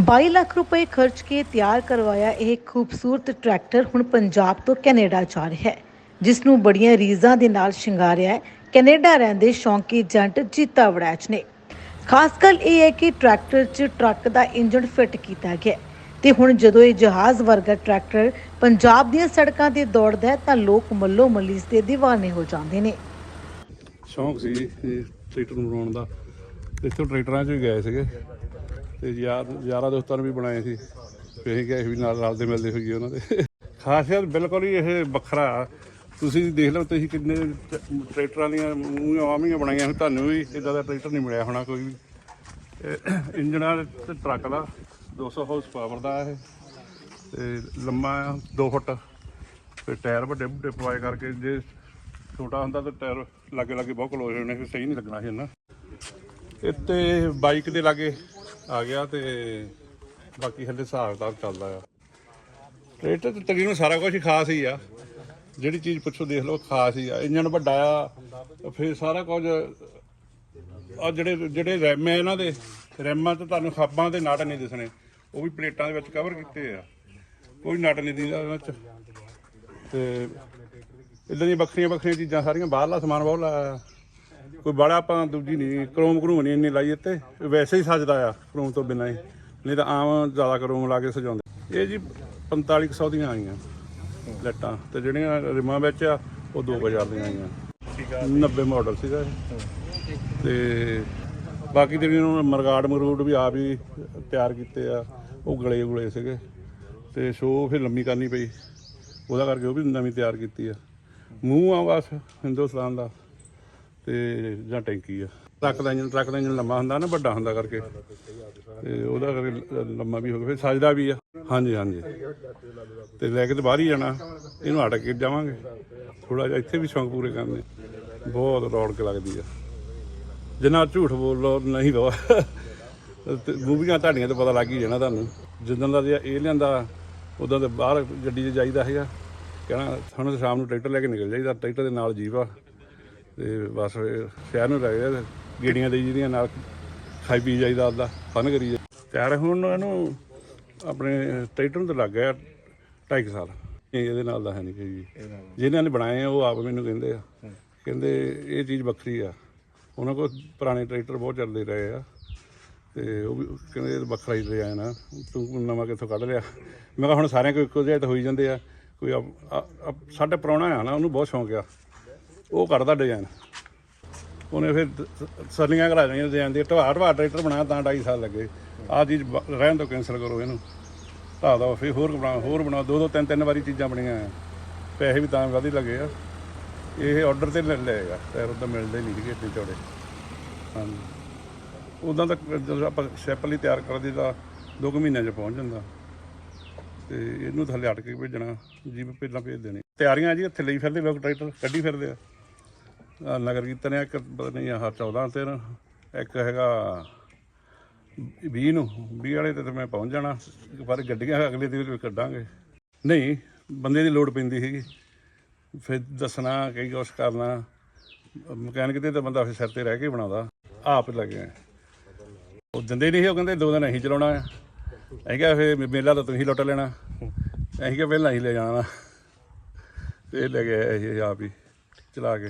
22 ਲੱਖ ਰੁਪਏ ਖਰਚ ਕੇ ਤਿਆਰ ਕਰਵਾਇਆ ਇਹ ਖੂਬਸੂਰਤ ਟਰੈਕਟਰ ਹੁਣ ਪੰਜਾਬ ਤੋਂ ਕੈਨੇਡਾ ਜਾ ਰਿਹਾ ਹੈ, ਜਿਸ ਨੂੰ ਬੜੀਆਂ ਰੀਜ਼ਾਂ ਦੇ ਨਾਲ ਸ਼ਿੰਗਾਰਿਆ ਹੈ। ਕੈਨੇਡਾ ਰਹਿੰਦੇ ਸ਼ੌਂਕੀ ਜੰਟ ਜੀਤਾ ਵੜੈਚ ਨੇ। ਖਾਸ ਗੱਲ ਇਹ ਹੈ ਕਿ ਟਰੈਕਟਰ 'ਚ ਟਰੱਕ ਦਾ ਇੰਜਨ ਫਿੱਟ ਕੀਤਾ ਗਿਆ ਤੇ ਹੁਣ ਜਦੋਂ ਇਹ ਜਹਾਜ਼ ਵਰਗਾ ਟਰੈਕਟਰ ਪੰਜਾਬ ਦੀਆਂ ਸੜਕਾਂ ਤੇ ਦੌੜਦਾ ਹੈ ਤਾਂ ਲੋਕ ਮੱਲੋ ਮੱਲੀ ਇਸ ਦੇ ਦੀਵਾਨੇ ਹੋ ਜਾਂਦੇ ਨੇ। ਸ਼ੌਂਕ ਸੀ ਟਰੈਕਟਰ ਨੂੰ ਬਣਾਉਣ ਦਾ। ਇੱਥੋਂ ਟਰੈਕਟਰਾਂ 'ਚ ਵੀ ਗਏ ਸੀਗੇ। ਤੇ ਯਾਰ ਯਾਰਾਂ ਦੋਸਤਾਂ ਨੂੰ ਵੀ ਬਣਾਏ ਸੀ। ਫਿਰ ਅਸੀਂ ਗਏ ਵੀ ਨਾਲ ਰਲਦੇ ਮਿਲਦੇ ਹੋਈਏ ਉਹਨਾਂ ਦੇ। ਖਾਸੀਅਤ ਬਿਲਕੁਲ ਹੀ ਇਹ ਵੱਖਰਾ। ਤੁਸੀਂ ਦੇਖ ਲਓ ਤੁਸੀਂ ਕਿੰਨੇ ਟ- ਟਰੈਕਟਰਾਂ ਦੀਆਂ ਮੂੰਹਾਂ ਆਮੀਆਂ ਬਣਾਈਆਂ ਹੋਣ, ਤੁਹਾਨੂੰ ਵੀ ਇਦਾਂ ਦਾ ਟਰੈਕਟਰ ਨਹੀਂ ਮਿਲਿਆ ਹੋਣਾ ਕੋਈ ਵੀ। ਇਹ ਇੰਜਨਾਂ ਤੇ ਟਰੱਕ ਦਾ 200 ਹਾਰਸ ਪਾਵਰ ਦਾ ਇਹ। ਤੇ ਲੰਮਾ 2 ਫੁੱਟ। ਤੇ ਟਾਇਰ ਵੱਡੇ ਵੱਡੇ ਪਵਾਏ ਕਰਕੇ ਜੇ ਛੋਟਾ ਹੁੰਦਾ ਤਾਂ ਟਾਇਰ ਲਾਗੇ ਲਾਗੇ ਬਹੁਤ ਕਲੋਜ਼ ਹੋਣੇ ਫਿਰ ਸਹੀ ਨਹੀਂ ਲੱਗਣਾ ਸੀ ਇਹਨਾਂ ਇੱਥੇ ਬਾਈਕ ਦੇ ਲਾਗੇ ਆ ਗਿਆ ਤੇ ਬਾਕੀ ਹਲੇ ਹਿਸਾਬ ਕਿਤਾਬ ਚੱਲਦਾ ਆ। ਟਰੈਕਟਰ ਤੇ ਤਕਰੀਬਨ ਸਾਰਾ ਕੁਝ ਖਾਸ ਹੀ ਆ। ਜਿਹੜੀ ਚੀਜ਼ ਪੁੱਛੋ ਦੇਖ ਲਓ, ਖਾਸ ਹੀ ਆ। ਇੰਜਨ ਵੱਡਾ ਆ, ਫਿਰ ਸਾਰਾ ਕੁਝ ਆ ਜਿਹੜੇ ਜਿਹੜੇ ਰੈਮ ਹੈ ਇਹਨਾਂ ਦੇ ਰੈਮਾਂ ਤੇ ਤੁਹਾਨੂੰ ਖਾਬਾਂ ਦੇ ਨਟ ਨਹੀਂ ਦਿਸਣੇ। ਉਹ ਵੀ ਪਲੇਟਾਂ ਦੇ ਵਿੱਚ ਕਵਰ ਕੀਤੇ ਆ। ਕੋਈ ਨਟ ਨਹੀਂ ਦਿਸਦਾ ਇਹਨਾਂ 'ਚ। ਤੇ ਇਦਾਂ ਦੀਆਂ ਵੱਖਰੀਆਂ ਵੱਖਰੀਆਂ ਚੀਜ਼ਾਂ, ਸਾਰੀਆਂ ਬਾਹਰਲਾ ਸਮਾਨ ਬਹੁਤ ਲਾਇਆ ਕੋਈ ਬੜਾ ਆਪਾਂ ਦੂਜੀ ਨਹੀਂ, ਕਰੋਮ ਕਰੂਮ ਨਹੀਂ, ਇੰਨੀ ਲਾਈ ਇੱਥੇ। ਵੈਸੇ ਹੀ ਸਜਦਾ ਆ, ਕਰੋਮ ਤੋਂ ਬਿਨਾਂ ਹੀ। ਨਹੀਂ ਤਾਂ ਆਮ ਜ਼ਿਆਦਾ ਕਰੋਮ ਲਾ ਕੇ ਸਜਾਉਂਦੇ। ਇਹ ਜੀ 4500 ਦੀਆਂ ਆਈਆਂ ਲੈਟਾਂ ਤੇ ਜਿਹੜੀਆਂ ਰਿਮਾਂ ਵਿੱਚ ਆ, ਉਹ 2000 ਦੀਆਂ ਆਈਆਂ। 90 ਮਾਡਲ ਸੀਗਾ ਇਹ। ਤੇ ਬਾਕੀ ਤੇ ਇਹਨਾਂ ਮਰਗਾੜ ਮਰੂਡ ਵੀ ਆਪ ਹੀ ਤਿਆਰ ਕੀਤੇ ਆ, ਉਹ ਗਲੇ ਗੁਲੇ ਸੀਗੇ। ਤੇ ਸ਼ੋ ਫਿਰ ਲੰਮੀ ਕਰਨੀ ਪਈ। ਉਹਦਾ ਕਰਕੇ ਉਹ ਵੀ ਨਵੀਂ ਤਿਆਰ ਕੀਤੀ ਆ। ਮੂੰਹ ਆ ਬਸ, ਹਿੰਦੁਸਤਾਨ ਦਾ। ਤੇ ਜਾਂ ਟੈਂਕੀ ਆ। ਟਰੱਕ ਦਾ ਇੰਜਨ, ਟਰੱਕ ਦਾ ਇੰਜਨ ਲੰਮਾ ਹੁੰਦਾ ਨਾ, ਵੱਡਾ ਹੁੰਦਾ ਕਰਕੇ। ਤੇ ਉਹਦਾ ਕਰਕੇ ਲ- ਲੰਮਾ ਵੀ ਹੋ ਗਿਆ, ਫਿਰ ਸਜਦਾ ਵੀ ਆ। ਹਾਂਜੀ ਹਾਂਜੀ। ਤੇ ਲੈ ਕੇ ਤੇ ਬਾਹਰ ਹੀ ਜਾਣਾ। ਇਹਨੂੰ ਹਟ ਕੇ ਜਾਵਾਂਗੇ। ਥੋੜਾ ਜਿਹਾ ਇੱਥੇ ਵੀ ਸ਼ੌਂਕ ਪੂਰੇ ਕਰਨੇ ਬਹੁਤ ਰੌਣਕ ਲੱਗਦੀ ਆ। ਜਿੰਨਾ ਝੂਠ ਬੋਲ ਲੋ ਨਹੀਂ ਲੋ ਮੂਵੀਆਂ ਤੁਹਾਡੀਆਂ ਤੋਂ ਪਤਾ ਲੱਗ ਹੀ ਜਾਣਾ ਤੁਹਾਨੂੰ। ਜਿੱਦਾਂ ਦਾ ਜੇ ਇਹ ਲਿਆਂਦਾ, ਉਦੋਂ ਤੇ ਬਾਹਰ ਗੱਡੀ 'ਚ ਜਾਈਦਾ ਹੈਗਾ ਕਹਿਣਾ, ਸਾਨੂੰ ਸ਼ਾਮ ਨੂੰ ਟਰੈਕਟਰ ਲੈ ਕੇ ਨਿਕਲ ਜਾਈਦਾ। ਟਰੈਕਟਰ ਦੇ ਨਾਲ ਜੀਪ ਆ। ਤੇ ਬਸ ਸ਼ਹਿਰ ਨੂੰ ਲੱਗ ਗਿਆ ਗੇੜੀਆਂ ਦੇ ਜਿਹਦੀਆਂ ਨਾਲ ਖਾਈ ਪੀ ਜਾਈਦਾ ਆਪਦਾ ਫਨ ਕਰੀ ਜਾ ਤਿਆਰ ਹੁਣ ਇਹਨੂੰ ਆਪਣੇ ਟਰੈਕਟਰ ਨੂੰ ਤਾਂ ਲੱਗ ਗਿਆ 2.5 ਸਾਲ। ਇਹ ਇਹਦੇ ਨਾਲ ਦਾ ਹੈ ਨਹੀਂ ਵੀ ਜਿਨ੍ਹਾਂ ਨੇ ਬਣਾਏ ਆ ਉਹ ਆਪ ਮੈਨੂੰ ਕਹਿੰਦੇ ਆ। ਕਹਿੰਦੇ ਇਹ ਚੀਜ਼ ਵੱਖਰੀ ਆ। ਉਹਨਾਂ ਕੋਲ ਪੁਰਾਣੇ ਟਰੈਕਟਰ ਬਹੁਤ ਚੱਲਦੇ ਰਹੇ ਆ। ਤੇ ਉਹ ਵੀ ਕਹਿੰਦੇ ਇਹ ਵੱਖਰਾ ਹੀ ਡਿਜ਼ਾਈਨ ਆ। ਤੂੰ ਨਵਾਂ ਕਿੱਥੋਂ ਕੱਢ ਲਿਆ? ਮੈਂ ਕਿਹਾ ਹੁਣ ਸਾਰਿਆਂ ਕੋਲ ਇੱਕੋ ਜਿਹਾ ਤਾਂ ਹੋਈ ਜਾਂਦੇ ਆ। ਕੋਈ ਸਾਡੇ ਪ੍ਰਾਹੁਣਾ ਆ ਨਾ ਉਹਨੂੰ ਬਹੁਤ ਸ਼ੌਂਕ ਆ। ਉਹ ਕੱਢਦਾ ਡਿਜ਼ਾਈਨ ਉਹਨੇ ਫਿਰ ਸਰਲੀਆਂ ਕਰਾ ਦੇਣੀਆਂ ਡਿਜ਼ਾਈਨ ਦੀ ਢਵਾ ਢਵਾ ਟਰੈਕਟਰ ਬਣਾਇਆ ਤਾਂ 2.5 ਸਾਲ ਲੱਗੇ। ਆਹ ਚੀਜ਼ ਰਹਿਣ ਤੋਂ ਕੈਂਸਲ ਕਰੋ ਇਹਨੂੰ। ਢਾ ਦੋ ਫਿਰ ਹੋਰ ਬਣਾ ਹੋਰ ਬਣਾ। ਦੋ ਦੋ, ਤਿੰਨ ਤਿੰਨ ਵਾਰੀ ਚੀਜ਼ਾਂ ਬਣੀਆਂ ਆ। ਪੈਸੇ ਵੀ ਤਾਂ ਵਧੀ ਲੱਗੇ ਆ। ਇਹ ਆਰਡਰ ਤੇ ਲੈ ਲਏਗਾ। ਟਾਇਰ ਉਦਾਂ ਮਿਲਦੇ ਨਹੀਂ ਸੀਗੇ ਏਡੇ ਚੌੜੇ। ਹਾਂਜੀ। ਉਦਾਂ ਤਾਂ ਜਦੋਂ ਆਪਾਂ ਸ਼ੈਪ ਹੀ ਤਿਆਰ ਕਰਦੇ ਤਾਂ ਦੋ ਕੁ ਮਹੀਨਿਆਂ 'ਚ ਪਹੁੰਚ ਜਾਂਦਾ। ਤੇ ਇਹਨੂੰ ਥੱਲੇ ਅਟ ਕੇ ਭੇਜਣਾ। ਜੀਪ ਪਹਿਲਾਂ ਭੇਜ ਦੇਣੀ। ਤਿਆਰੀਆਂ ਜੀ ਇੱਥੇ ਲਈ ਫਿਰਦੇ ਲੋਕ ਟਰੈਕਟਰ ਕੱਢੀ ਫਿਰਦੇ ਆ। ਨਗਰ ਕੀਰਤਨ ਆ ਇੱਕ ਪਤਾ ਨਹੀਂ ਆਹ 14 ਤੇ ਨਾ, ਇੱਕ ਹੈਗਾ 20 ਨੂੰ 20 ਵਾਲੇ ਤੇ ਤਾਂ ਮੈਂ ਪਹੁੰਚ ਜਾਣਾ ਪਰ ਗੱਡੀਆਂ ਅਗਲੇ ਦਿਨ ਵੀ ਕੱਢਾਂਗੇ। ਨਹੀਂ ਬੰਦੇ ਦੀ ਲੋੜ ਪੈਂਦੀ ਸੀਗੀ। ਫਿਰ ਦੱਸਣਾ ਕਈ ਕੁਛ ਕਰਨਾ ਮਕੈਨਿਕ ਤੇ ਤਾਂ ਬੰਦਾ ਫਿਰ ਸਿਰ ਤੇ ਰਹਿ ਕੇ ਬਣਾਉਂਦਾ ਆਪ ਲੱਗੇ ਉਹ ਦਿੰਦੇ ਨਹੀਂ ਸੀ ਉਹ ਕਹਿੰਦੇ ਦੋ ਦਿਨ ਅਸੀਂ ਚਲਾਉਣਾ ਆ। ਅਸੀਂ ਕਿਹਾ ਫਿਰ ਮੇਲਾ ਤਾਂ ਤੁਸੀਂ ਲੁੱਟ ਲੈਣਾ। ਅਸੀਂ ਕਿਹਾ ਪਹਿਲਾਂ ਹੀ ਲੈ ਜਾਣਾ। ਤੇ ਇਹ ਲੈ ਗਏ ਅਸੀਂ ਆਪ ਹੀ ਚਲਾ ਕੇ।